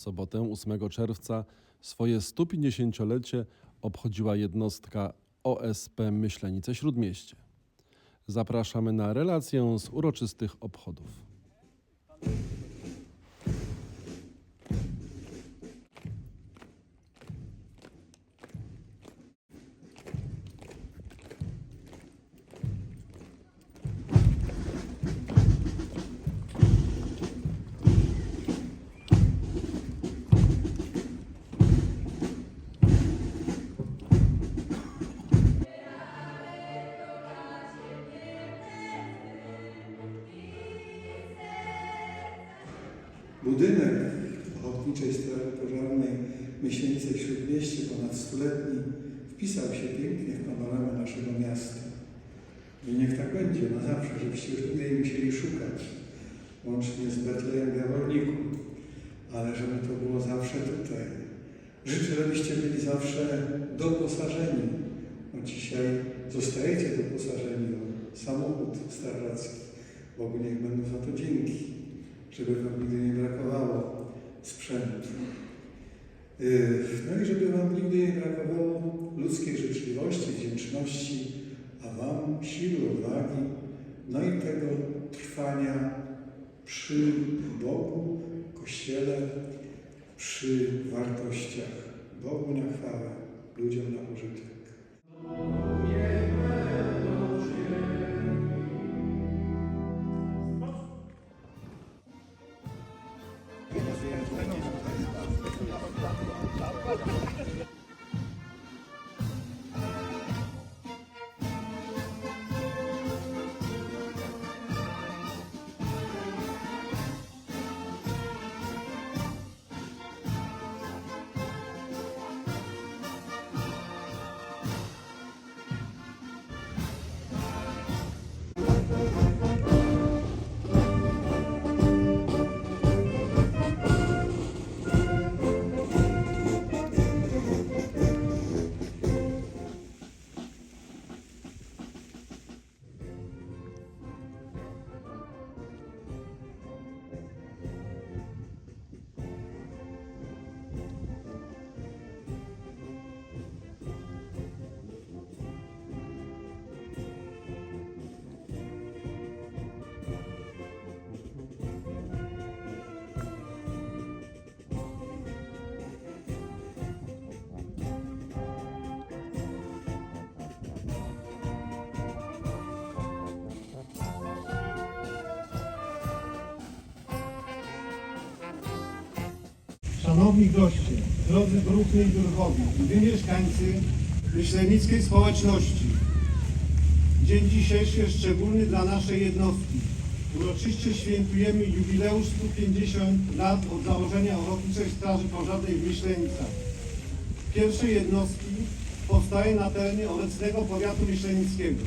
W sobotę 8 czerwca swoje 150-lecie obchodziła jednostka OSP Myślenice Śródmieście. Zapraszamy na relację z uroczystych obchodów. Pożarnej Myślenice w Śródmieście, ponad stuletni, wpisał się pięknie w panoramę naszego miasta. I niech tak będzie na zawsze, żebyście już tutaj nie musieli szukać, łącznie z Betlejem Jaworniku, ale żeby to było zawsze tutaj. Życzę, żebyście byli zawsze doposażeni. Bo dzisiaj zostajecie doposażeni o samochód strażacki. Bogu niech będą za to dzięki żeby Wam nigdy nie brakowało sprzętu. Yy, No i żeby Wam nigdy nie brakowało ludzkiej życzliwości, wdzięczności, a Wam siły, odwagi, no i tego trwania przy Bogu, Kościele, przy wartościach Bogu na chwałę, ludziom na pożytek. Szanowni goście, drodzy druhny i druhowie, wy mieszkańcy myślenickiej społeczności. Dzień dzisiejszy jest szczególny dla naszej jednostki. Uroczyście świętujemy jubileusz 150 lat od założenia Ochotniczej Straży Pożarnej w Myślenicach. Pierwszej jednostki powstaje na terenie obecnego powiatu myślenickiego.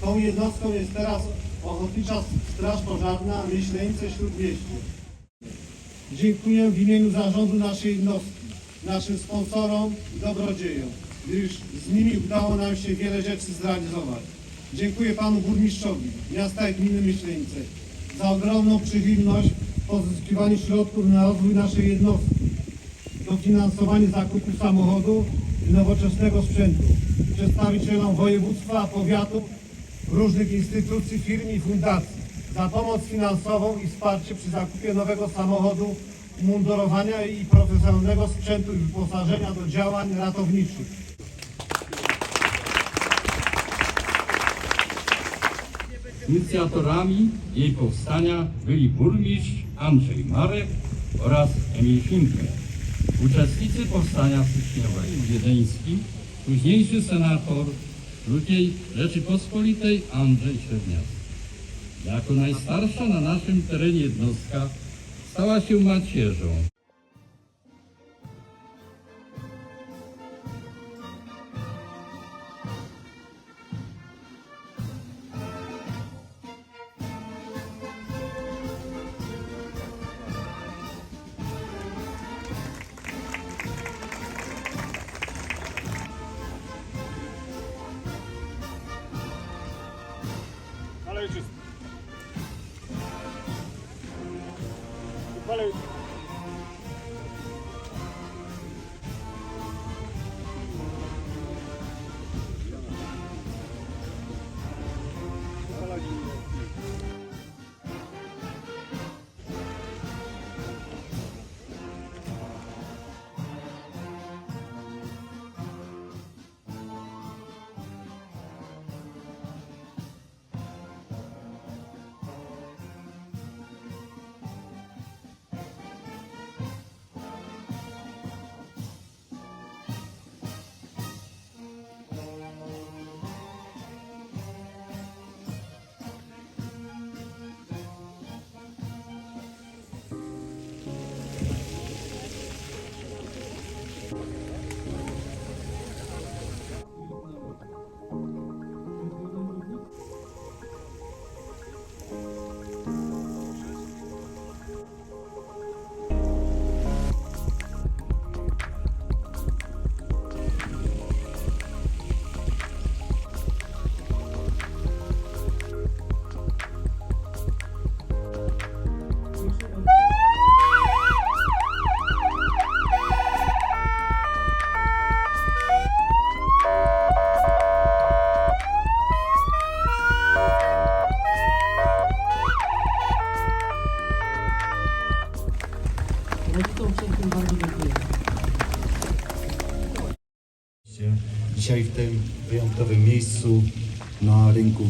Tą jednostką jest teraz Ochotnicza Straż Pożarna Myślenice Śródmieście. Dziękuję w imieniu zarządu naszej jednostki, naszym sponsorom i dobrodziejom, gdyż z nimi udało nam się wiele rzeczy zrealizować. Dziękuję panu burmistrzowi miasta i gminy Myślenice za ogromną przychylność w pozyskiwaniu środków na rozwój naszej jednostki, dofinansowanie zakupu samochodu i nowoczesnego sprzętu, przedstawicielom województwa, powiatów, różnych instytucji, firm i fundacji za pomoc finansową i wsparcie przy zakupie nowego samochodu, umundurowania i profesjonalnego sprzętu i wyposażenia do działań ratowniczych. Inicjatorami jej powstania byli burmistrz Andrzej Marek oraz Emil Finke. Uczestnicy powstania styczniowego wiedeński, późniejszy senator II Rzeczypospolitej Andrzej Średniawski. Jako najstarsza na naszym terenie jednostka stała się macierzą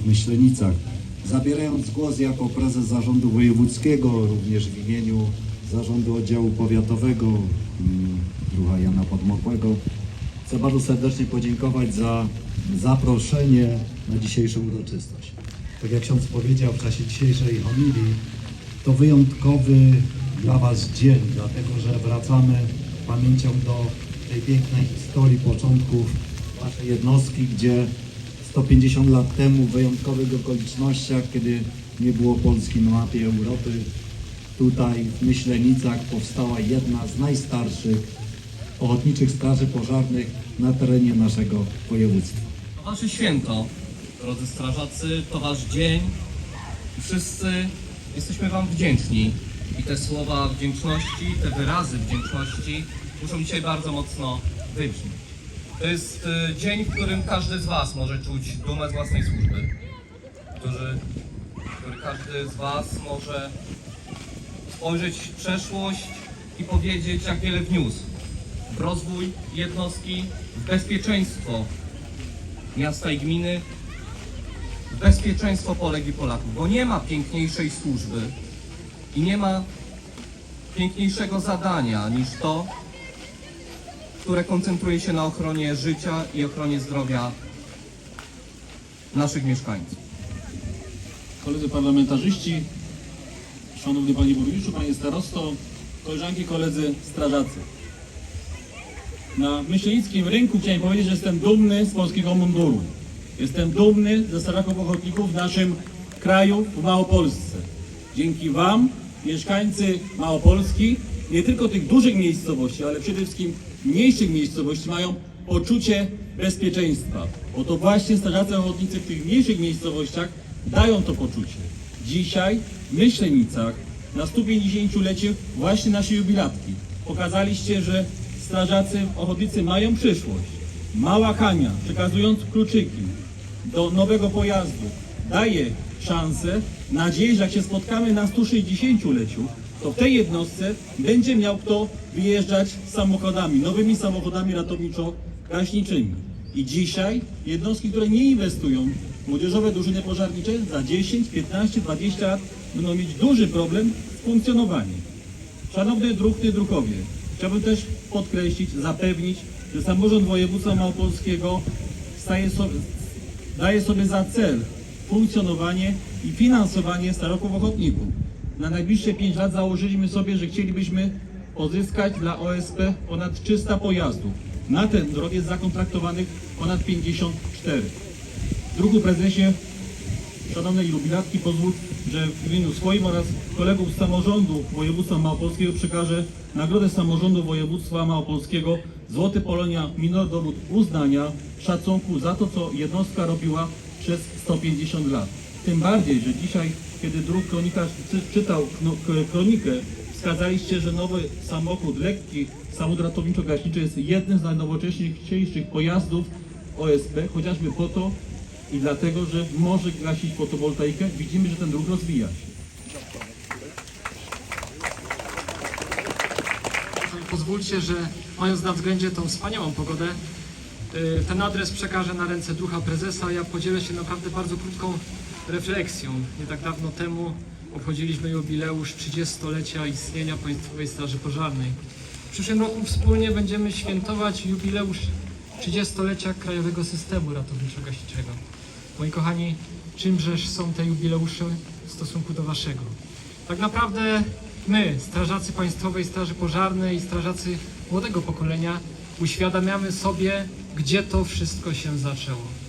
w Myślenicach. Zabierając głos jako prezes Zarządu Wojewódzkiego, również w imieniu Zarządu Oddziału Powiatowego mm, druha Jana Podmokłego, chcę bardzo serdecznie podziękować za zaproszenie na dzisiejszą uroczystość. Tak jak ksiądz powiedział w czasie dzisiejszej homilii, to wyjątkowy dla Was dzień, dlatego że wracamy pamięcią do tej pięknej historii początków Waszej jednostki, gdzie 150 lat temu w wyjątkowych okolicznościach, kiedy nie było Polski na mapie Europy, tutaj w Myślenicach powstała jedna z najstarszych ochotniczych straży pożarnych na terenie naszego województwa. To wasze święto, drodzy strażacy, to wasz dzień. I wszyscy jesteśmy wam wdzięczni. I te słowa wdzięczności, te wyrazy wdzięczności muszą dzisiaj bardzo mocno wybrzmieć. To jest e, dzień, w którym każdy z was może czuć dumę z własnej służby. Który, który każdy z was może spojrzeć w przeszłość i powiedzieć, jak wiele wniósł w rozwój jednostki, w bezpieczeństwo miasta i gminy, w bezpieczeństwo Polek i Polaków, bo nie ma piękniejszej służby i nie ma piękniejszego zadania niż to, które koncentruje się na ochronie życia i ochronie zdrowia naszych mieszkańców. koledzy parlamentarzyści, szanowny panie burmistrzu, panie starosto, koleżanki, koledzy strażacy. Na myślenickim rynku chciałem powiedzieć, że jestem dumny z polskiego munduru. Jestem dumny ze strażaków ochotników w naszym kraju, w Małopolsce. Dzięki wam, mieszkańcy Małopolski, nie tylko tych dużych miejscowości, ale przede wszystkim mniejszych miejscowości mają poczucie bezpieczeństwa. Bo to właśnie strażacy ochotnicy w tych mniejszych miejscowościach dają to poczucie. Dzisiaj w Myślenicach na 150-leciu właśnie naszej jubilatki pokazaliście, że strażacy ochotnicy mają przyszłość. Mała Hania, przekazując kluczyki do nowego pojazdu, daje szansę, nadzieję, że jak się spotkamy na 160-leciu, to w tej jednostce będzie miał kto wyjeżdżać samochodami, nowymi samochodami ratowniczo-gaśniczymi. I dzisiaj jednostki, które nie inwestują w młodzieżowe drużyny pożarnicze za 10, 15, 20 lat będą mieć duży problem z funkcjonowaniem. Szanowny druhny druhowie, chciałbym też podkreślić, zapewnić, że samorząd województwa małopolskiego sobie, daje sobie za cel funkcjonowanie i finansowanie staroków ochotników. Na najbliższe 5 lat założyliśmy sobie, że chcielibyśmy pozyskać dla OSP ponad 300 pojazdów. Na ten rok jest zakontraktowanych ponad 54. Drugu prezesie Szanownej jubilatki, pozwól, że w imieniu swoim oraz kolegów z samorządu województwa małopolskiego przekażę Nagrodę Samorządu Województwa Małopolskiego Złoty Polonia Minor Dowód uznania, szacunku za to, co jednostka robiła przez 150 lat. Tym bardziej, że dzisiaj, kiedy drugi kronikarz czy- czytał kronikę, wskazaliście, że nowy samochód lekki, samochód ratowniczo-gaśniczy jest jednym z najnowocześniejszych pojazdów OSP, chociażby po to, i dlatego, że może gasić fotowoltaikę, widzimy, że ten ruch rozwija się. Pozwólcie, że mając na względzie tą wspaniałą pogodę, y, ten adres przekażę na ręce ducha prezesa. Ja podzielę się naprawdę bardzo krótką refleksją. Nie tak dawno temu obchodziliśmy jubileusz 30-lecia istnienia Państwowej Straży Pożarnej. W przyszłym roku wspólnie będziemy świętować jubileusz 30-lecia Krajowego Systemu Ratowniczo-Gaśniczego. Moi kochani, czymżeż są te jubileusze w stosunku do Waszego? Tak naprawdę my, strażacy Państwowej Straży Pożarnej i strażacy młodego pokolenia, uświadamiamy sobie, gdzie to wszystko się zaczęło.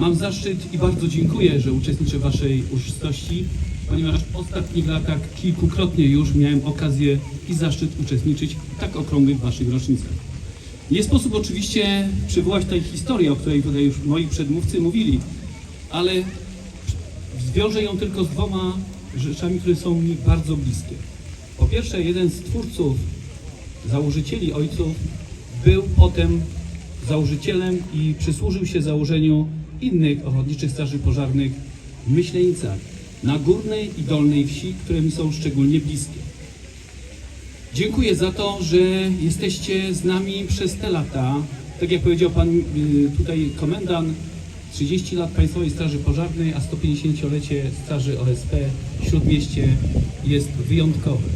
Mam zaszczyt i bardzo dziękuję, że uczestniczę w Waszej uroczystości, ponieważ w ostatnich latach kilkukrotnie już miałem okazję i zaszczyt uczestniczyć w tak okrągłych Waszych rocznicach. Nie sposób oczywiście przywołać tej historii, o której tutaj już moi przedmówcy mówili, ale zwiążę ją tylko z dwoma rzeczami, które są mi bardzo bliskie. Po pierwsze, jeden z twórców, założycieli ojców, był potem założycielem i przysłużył się założeniu innych ochotniczych straży pożarnych w Myślenicach, na górnej i dolnej wsi, które mi są szczególnie bliskie. Dziękuję za to, że jesteście z nami przez te lata, Tak jak powiedział Pan y, tutaj komendant, 30 lat Państwowej Straży Pożarnej, a 150-lecie Straży OSP w Śródmieście jest wyjątkowe.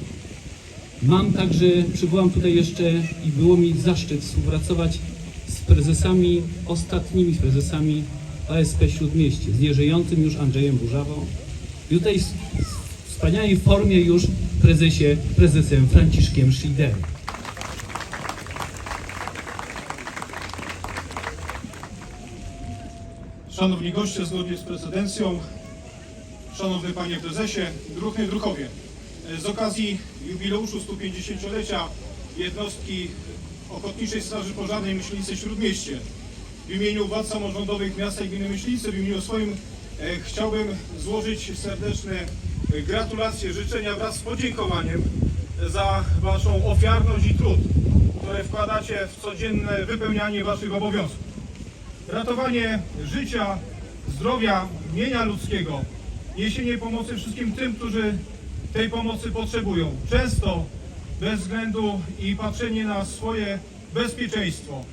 Mam także, przybyłam tutaj jeszcze i było mi zaszczyt współpracować prezesami, ostatnimi prezesami OSP Śródmieście, z nieżyjącym już Andrzejem Burzawą i tutaj w wspaniałej formie już prezesie, prezesem Franciszkiem Schliderem. Szanowni goście, zgodnie z prezydencją, Szanowny Panie Prezesie, druhny druhowie, z okazji jubileuszu 150-lecia jednostki Ochotniczej Straży Pożarnej Myślenicy Śródmieście w imieniu władz samorządowych miasta i gminy Myślenicy, w imieniu swoim e, chciałbym złożyć serdeczne e, gratulacje, życzenia wraz z podziękowaniem za Waszą ofiarność i trud, które wkładacie w codzienne wypełnianie Waszych obowiązków. Ratowanie życia, zdrowia, mienia ludzkiego, niesienie pomocy wszystkim tym, którzy tej pomocy potrzebują. Często bez względu i patrzenie na swoje bezpieczeństwo.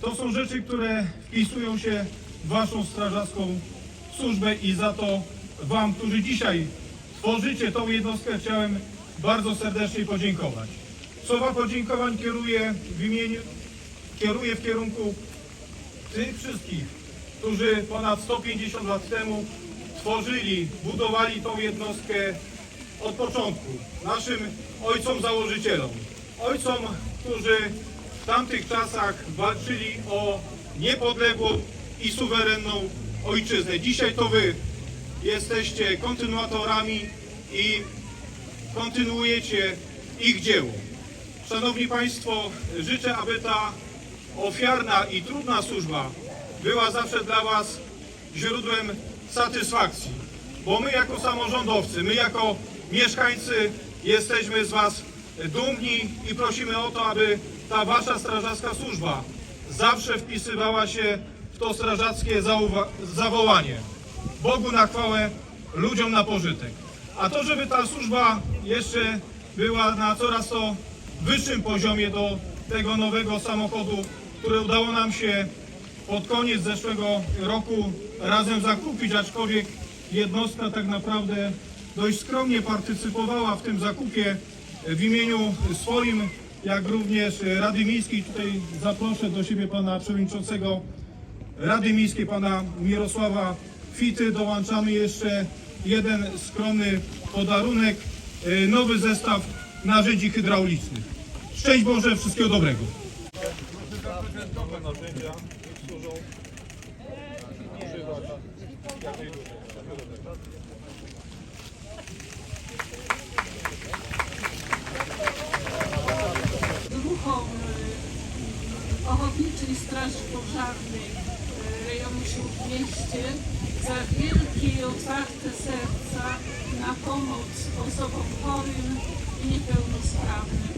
To są rzeczy, które wpisują się w Waszą strażacką służbę i za to Wam, którzy dzisiaj tworzycie tą jednostkę, chciałem bardzo serdecznie podziękować. Słowa podziękowań kieruję w imieniu, kieruję w kierunku tych wszystkich, którzy ponad 150 lat temu tworzyli, budowali tą jednostkę od początku. Naszym ojcom założycielom, ojcom, którzy w tamtych czasach walczyli o niepodległą i suwerenną ojczyznę. Dzisiaj to wy jesteście kontynuatorami i kontynuujecie ich dzieło. Szanowni Państwo, życzę, aby ta ofiarna i trudna służba była zawsze dla Was źródłem satysfakcji, bo my jako samorządowcy, my jako mieszkańcy jesteśmy z Was dumni i prosimy o to, aby ta Wasza strażacka służba zawsze wpisywała się w to strażackie zawołanie. Bogu na chwałę, ludziom na pożytek. A to, żeby ta służba jeszcze była na coraz to wyższym poziomie do tego nowego samochodu, który udało nam się pod koniec zeszłego roku razem zakupić, aczkolwiek jednostka tak naprawdę dość skromnie partycypowała w tym zakupie w imieniu swoim, jak również Rady Miejskiej. Tutaj zaproszę do siebie pana przewodniczącego Rady Miejskiej, pana Mirosława Fity. Dołączamy jeszcze jeden skromny podarunek, e, nowy zestaw narzędzi hydraulicznych. Szczęść Boże, wszystkiego dobrego. Ochotniczej Straży Pożarnej rejonu Śródmieście za wielkie i otwarte serca na pomoc osobom chorym i niepełnosprawnym.